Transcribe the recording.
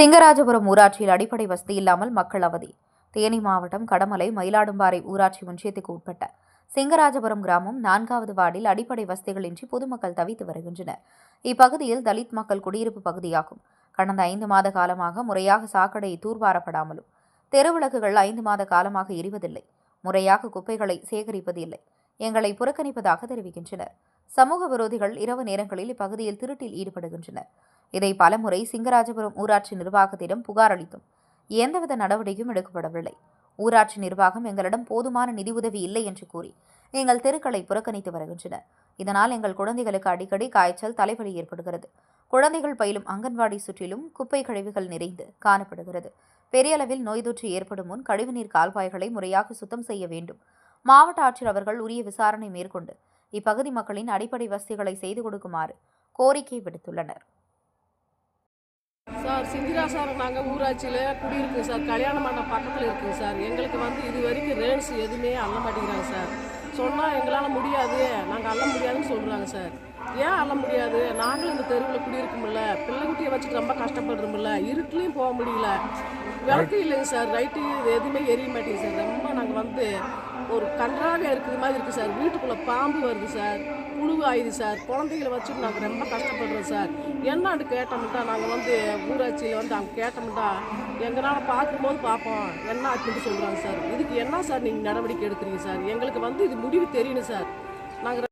சிங்கராஜபுரம் ஊராட்சியில் அடிப்படை வசதி இல்லாமல் மக்கள் அவதி. தேனி மாவட்டம் கடமலை மயிலாடும்பாறை ஊராட்சி ஒன்றியத்துக்கு உட்பட்ட சிங்கராஜபுரம் கிராமம் நான்காவது வார்டில் அடிப்படை வசதிகளின்றி பொதுமக்கள் தவித்து வருகின்றனர். இப்பகுதியில் தலித் மக்கள் குடியிருப்பு பகுதியாகும். கடந்த ஐந்து மாத காலமாக முறையாக சாக்கடை தூர்வாரப்படாமலும் தெருவிளக்குகள் ஐந்து மாத காலமாக எரிவதில்லை. முறையாக குப்பைகளை சேகரிப்பதில்லை. எங்களை புறக்கணிப்பதாக தெரிவிக்கின்றனர். சமூக விரோதிகள் இரவு நேரங்களில் இப்பகுதியில் திருட்டில் ஈடுபடுகின்றனர். இதை பலமுறை சிங்கராஜபுரம் ஊராட்சி நிர்வாகத்திடம் புகார் அளித்தும். எந்தவித நடவடிக்கையும் எடுக்கப்படவில்லை. ஊராட்சி நிர்வாகம் எங்களிடம் போதுமான நிதி உதவி இல்லை என்று கூறி எங்கள் தெருக்களை புறக்கணித்து வருகின்றனர். இதனால் எங்கள் குழந்தைகளுக்கு அடிக்கடி காய்ச்சல் தலைவலி ஏற்படுகிறது. குழந்தைகள் பயிலும் அங்கன்வாடி சுற்றிலும் குப்பை கழிவுகள் நிறைந்து காணப்படுகிறது. பெரிய அளவில் நோய் தொற்று ஏற்படும் முன் கழிவுநீர் கால்வாய்களை முறையாக சுத்தம் செய்ய வேண்டும். மாவட்ட ஆட்சியர் அவர்கள் உரிய விசாரணை மேற்கொண்டு இப்பகுதி மக்களின் அடிப்படை வசதிகளை செய்து கொடுக்குமாறு கோரிக்கை விடுத்துள்ளனர். சார் சிந்திரா சார் நாங்கள் ஊராட்சியில் குடியிருக்கோம் சார். கல்யாண மண்டபம் பக்கத்தில் இருக்குங்க சார். எங்களுக்கு வந்து இது வரைக்கும் ரேன்ஸ் எதுவுமே அள்ள மாட்டேங்கிறாங்க சார். சொன்னால் எங்களால் முடியாது. நாங்கள் அள்ள முடியாதுன்னு சொல்கிறாங்க சார். ஏன் அள்ள முடியாது? நாங்களும் இந்த தெருவில் குடியிருக்கோம்ல. பிள்ளைக்குட்டியை வச்சுட்டு ரொம்ப கஷ்டப்படுறோம்ல. இருட்டுலையும் போக முடியல. விளக்கு இல்லைங்க சார். ரைட்டு எதுவுமே எரிய மாட்டேங்குது சார். ரொம்ப நாங்கள் வந்து ஒரு கன்றாவியாக இருக்கிற மாதிரி இருக்குது சார். வீட்டுக்குள்ளே பாம்பு வருது சார். புழு ஆயுது சார். குழந்தைகளை வச்சுட்டு நாங்கள் ரொம்ப கஷ்டப்படுறோம் சார். என்னான்னு கேட்டோம்ட்டா நாங்கள் வந்து ஊராட்சியில் வந்து அங்கே கேட்டோம்ட்டா எங்களால் பார்க்கும்போது பார்ப்போம். என்ன ஆச்சுன்னு சொல்கிறாங்க சார். இதுக்கு என்ன சார் நீங்கள் நடவடிக்கை எடுக்கிறீங்க சார்? எங்களுக்கு வந்து இது முடிவு தெரியணும் சார். நாங்கள்